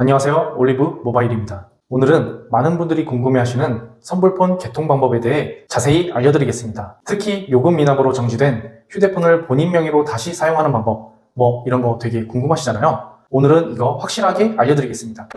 안녕하세요. 올리브 모바일입니다. 오늘은 많은 분들이 궁금해하시는 선불폰 개통 방법에 대해 자세히 알려드리겠습니다. 특히 요금 미납으로 정지된 휴대폰을 본인 명의로 다시 사용하는 방법, 뭐 이런 거 되게 궁금하시잖아요. 오늘은 이거 확실하게 알려드리겠습니다.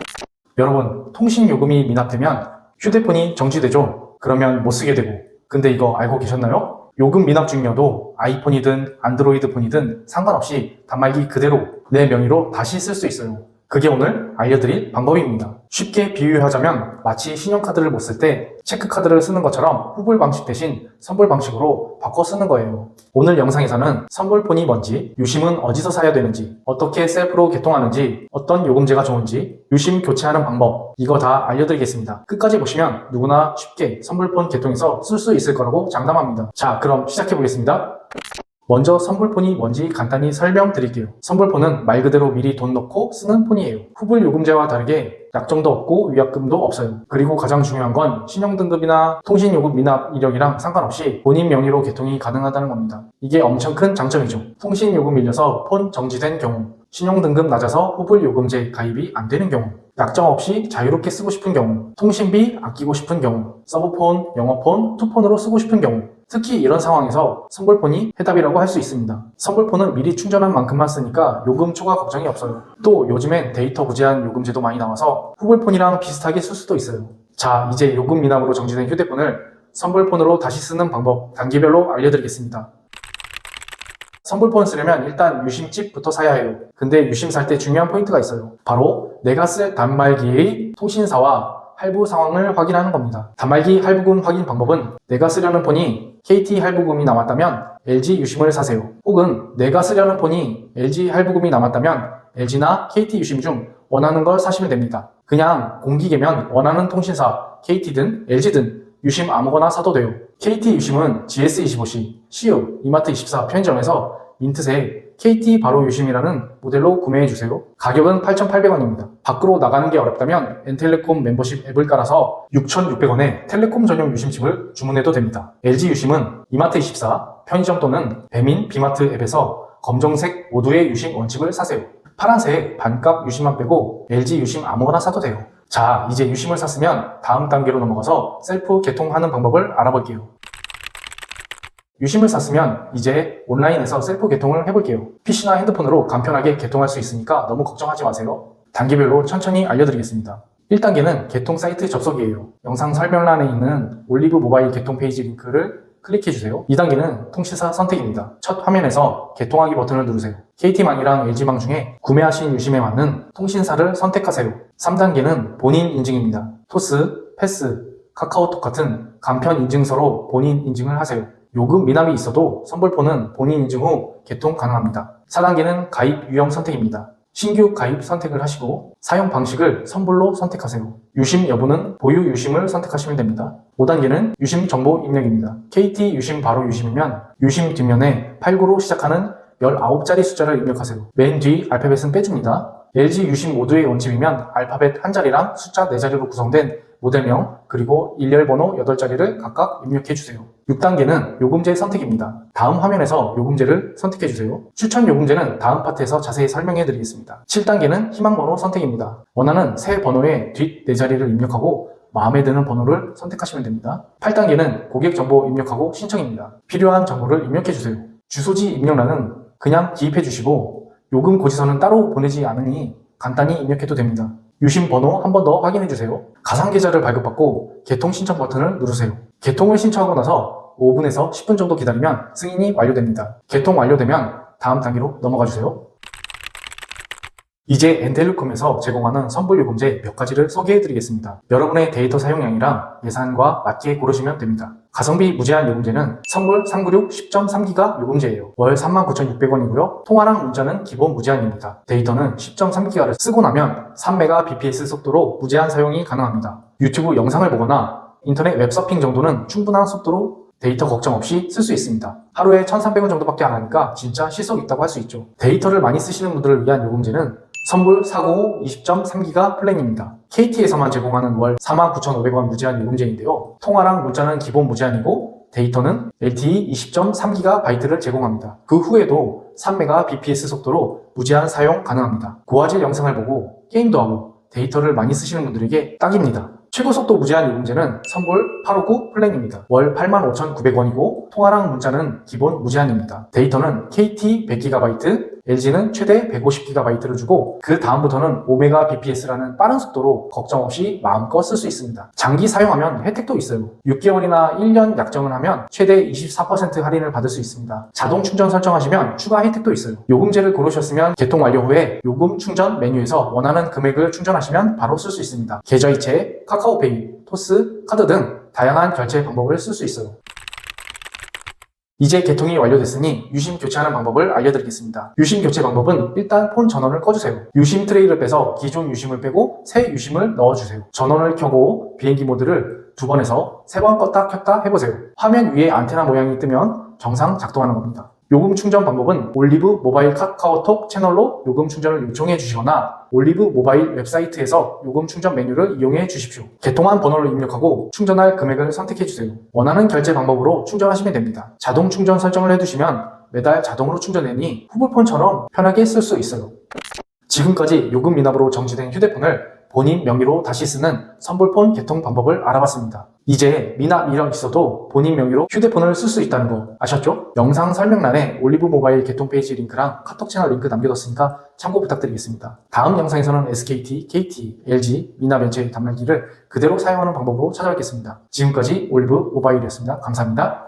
여러분, 통신 요금이 미납되면 휴대폰이 정지되죠? 그러면 못 쓰게 되고. 근데 이거 알고 계셨나요? 요금 미납 중이어도 아이폰이든 안드로이드 폰이든 상관없이 단말기 그대로 내 명의로 다시 쓸 수 있어요. 그게 오늘 알려드릴 방법입니다. 쉽게 비유하자면 마치 신용카드를 못 쓸 때 체크카드를 쓰는 것처럼 후불 방식 대신 선불 방식으로 바꿔 쓰는 거예요. 오늘 영상에서는 선불폰이 뭔지, 유심은 어디서 사야 되는지, 어떻게 셀프로 개통하는지, 어떤 요금제가 좋은지, 유심 교체하는 방법, 이거 다 알려드리겠습니다. 끝까지 보시면 누구나 쉽게 선불폰 개통해서 쓸 수 있을 거라고 장담합니다. 자, 그럼 시작해 보겠습니다. 먼저 선불폰이 뭔지 간단히 설명드릴게요. 선불폰은 말 그대로 미리 돈 넣고 쓰는 폰이에요. 후불 요금제와 다르게 약정도 없고 위약금도 없어요. 그리고 가장 중요한 건 신용등급이나 통신요금 미납 이력이랑 상관없이 본인 명의로 개통이 가능하다는 겁니다. 이게 엄청 큰 장점이죠. 통신요금 밀려서 폰 정지된 경우, 신용등급 낮아서 후불 요금제 가입이 안 되는 경우, 약정 없이 자유롭게 쓰고 싶은 경우, 통신비 아끼고 싶은 경우, 서브폰, 영어폰, 투폰으로 쓰고 싶은 경우, 특히 이런 상황에서 선불폰이 해답이라고 할 수 있습니다. 선불폰은 미리 충전한 만큼만 쓰니까 요금 초과 걱정이 없어요. 또 요즘엔 데이터 무제한 요금제도 많이 나와서 후불폰이랑 비슷하게 쓸 수도 있어요. 자, 이제 요금 미납으로 정지된 휴대폰을 선불폰으로 다시 쓰는 방법 단계별로 알려드리겠습니다. 선불폰 쓰려면 일단 유심칩부터 사야 해요. 근데 유심 살 때 중요한 포인트가 있어요. 바로 내가 쓸 단말기의 통신사와 할부 상황을 확인하는 겁니다. 단말기 할부금 확인 방법은 내가 쓰려는 폰이 KT 할부금이 남았다면 LG 유심을 사세요. 혹은 내가 쓰려는 폰이 LG 할부금이 남았다면 LG나 KT 유심 중 원하는 걸 사시면 됩니다. 그냥 공기계면 원하는 통신사 KT든 LG든 유심 아무거나 사도 돼요. KT 유심은 GS25C, CU, 이마트24 편의점에서 민트색 KT 바로 유심이라는 모델로 구매해 주세요. 가격은 8,800원입니다. 밖으로 나가는 게 어렵다면 엔텔레콤 멤버십 앱을 깔아서 6,600원에 텔레콤 전용 유심칩을 주문해도 됩니다. LG 유심은 이마트24, 편의점 또는 배민, 비마트 앱에서 검정색 모두의 유심 원칙을 사세요. 파란색 반값 유심만 빼고 LG 유심 아무거나 사도 돼요. 자, 이제 유심을 샀으면 다음 단계로 넘어가서 셀프 개통하는 방법을 알아볼게요. 유심을 샀으면 이제 온라인에서 셀프 개통을 해볼게요. PC나 핸드폰으로 간편하게 개통할 수 있으니까 너무 걱정하지 마세요. 단계별로 천천히 알려드리겠습니다. 1단계는 개통 사이트 접속이에요. 영상 설명란에 있는 올리브 모바일 개통 페이지 링크를 클릭해주세요. 2단계는 통신사 선택입니다. 첫 화면에서 개통하기 버튼을 누르세요. KT망이랑 LG망 중에 구매하신 유심에 맞는 통신사를 선택하세요. 3단계는 본인 인증입니다. 토스, 패스, 카카오톡 같은 간편 인증서로 본인 인증을 하세요. 요금 미납이 있어도 선불폰은 본인 인증 후 개통 가능합니다. 4단계는 가입 유형 선택입니다. 신규 가입 선택을 하시고 사용 방식을 선불로 선택하세요. 유심 여부는 보유 유심을 선택하시면 됩니다. 5단계는 유심 정보 입력입니다. KT 유심 바로 유심이면 유심 뒷면에 89로 시작하는 19자리 숫자를 입력하세요. 맨 뒤 알파벳은 빼줍니다. LG 유심 모두의 원칙이면 알파벳 한 자리랑 숫자 4자리로 구성된 모델명 그리고 일렬번호 8자리를 각각 입력해주세요. 6단계는 요금제 선택입니다. 다음 화면에서 요금제를 선택해주세요. 추천 요금제는 다음 파트에서 자세히 설명해드리겠습니다. 7단계는 희망번호 선택입니다. 원하는 새 번호의 뒷 4자리를 입력하고 마음에 드는 번호를 선택하시면 됩니다. 8단계는 고객 정보 입력하고 신청입니다. 필요한 정보를 입력해주세요. 주소지 입력란은 그냥 기입해주시고 요금 고지서는 따로 보내지 않으니 간단히 입력해도 됩니다. 유심 번호 한 번 더 확인해 주세요. 가상 계좌를 발급받고 개통 신청 버튼을 누르세요. 개통을 신청하고 나서 5분에서 10분 정도 기다리면 승인이 완료됩니다. 개통 완료되면 다음 단계로 넘어가 주세요. 이제 엔텔레콤에서 제공하는 선불 요금제 몇 가지를 소개해 드리겠습니다. 여러분의 데이터 사용량이랑 예산과 맞게 고르시면 됩니다. 가성비 무제한 요금제는 선불 396 10.3기가 요금제예요. 월 39,600원이고요. 통화랑 문자는 기본 무제한입니다. 데이터는 10.3기가를 쓰고 나면 3mbps 속도로 무제한 사용이 가능합니다. 유튜브 영상을 보거나 인터넷 웹서핑 정도는 충분한 속도로 데이터 걱정 없이 쓸 수 있습니다. 하루에 1,300원 정도밖에 안 하니까 진짜 실속 있다고 할 수 있죠. 데이터를 많이 쓰시는 분들을 위한 요금제는 선불 495 20.3기가 플랜입니다. KT에서만 제공하는 월 49,500원 무제한 요금제인데요. 통화랑 문자는 기본 무제한이고 데이터는 LTE 20.3GB 제공합니다. 그 후에도 3mbps 속도로 무제한 사용 가능합니다. 고화질 영상을 보고 게임도 하고 데이터를 많이 쓰시는 분들에게 딱입니다. 최고 속도 무제한 요금제는 선불 859 플랜입니다. 월 85,900원이고 통화랑 문자는 기본 무제한입니다. 데이터는 KT 100GB, LG는 최대 150GB를 주고 그 다음부터는 5Mbps라는 빠른 속도로 걱정 없이 마음껏 쓸 수 있습니다. 장기 사용하면 혜택도 있어요. 6개월이나 1년 약정을 하면 최대 24% 할인을 받을 수 있습니다. 자동 충전 설정하시면 추가 혜택도 있어요. 요금제를 고르셨으면 개통 완료 후에 요금 충전 메뉴에서 원하는 금액을 충전하시면 바로 쓸 수 있습니다. 계좌이체, 카카오페이, 토스, 카드 등 다양한 결제 방법을 쓸 수 있어요. 이제 개통이 완료됐으니 유심 교체하는 방법을 알려드리겠습니다. 유심 교체 방법은 일단 폰 전원을 꺼주세요. 유심 트레이를 빼서 기존 유심을 빼고 새 유심을 넣어주세요. 전원을 켜고 비행기 모드를 두 번에서 세 번 껐다 켰다 해보세요. 화면 위에 안테나 모양이 뜨면 정상 작동하는 겁니다. 요금 충전 방법은 올리브 모바일 카카오톡 채널로 요금 충전을 요청해 주시거나 올리브 모바일 웹사이트에서 요금 충전 메뉴를 이용해 주십시오. 개통한 번호를 입력하고 충전할 금액을 선택해 주세요. 원하는 결제 방법으로 충전하시면 됩니다. 자동 충전 설정을 해두시면 매달 자동으로 충전되니 후불폰처럼 편하게 쓸 수 있어요. 지금까지 요금 미납으로 정지된 휴대폰을 본인 명의로 다시 쓰는 선불폰 개통 방법을 알아봤습니다. 이제 미납 이력 있어도 본인 명의로 휴대폰을 쓸 수 있다는 거 아셨죠? 영상 설명란에 올리브 모바일 개통 페이지 링크랑 카톡 채널 링크 남겨뒀으니까 참고 부탁드리겠습니다. 다음 영상에서는 SKT, KT, LG, 미납연체 단말기를 그대로 사용하는 방법으로 찾아뵙겠습니다. 지금까지 올리브 모바일이었습니다. 감사합니다.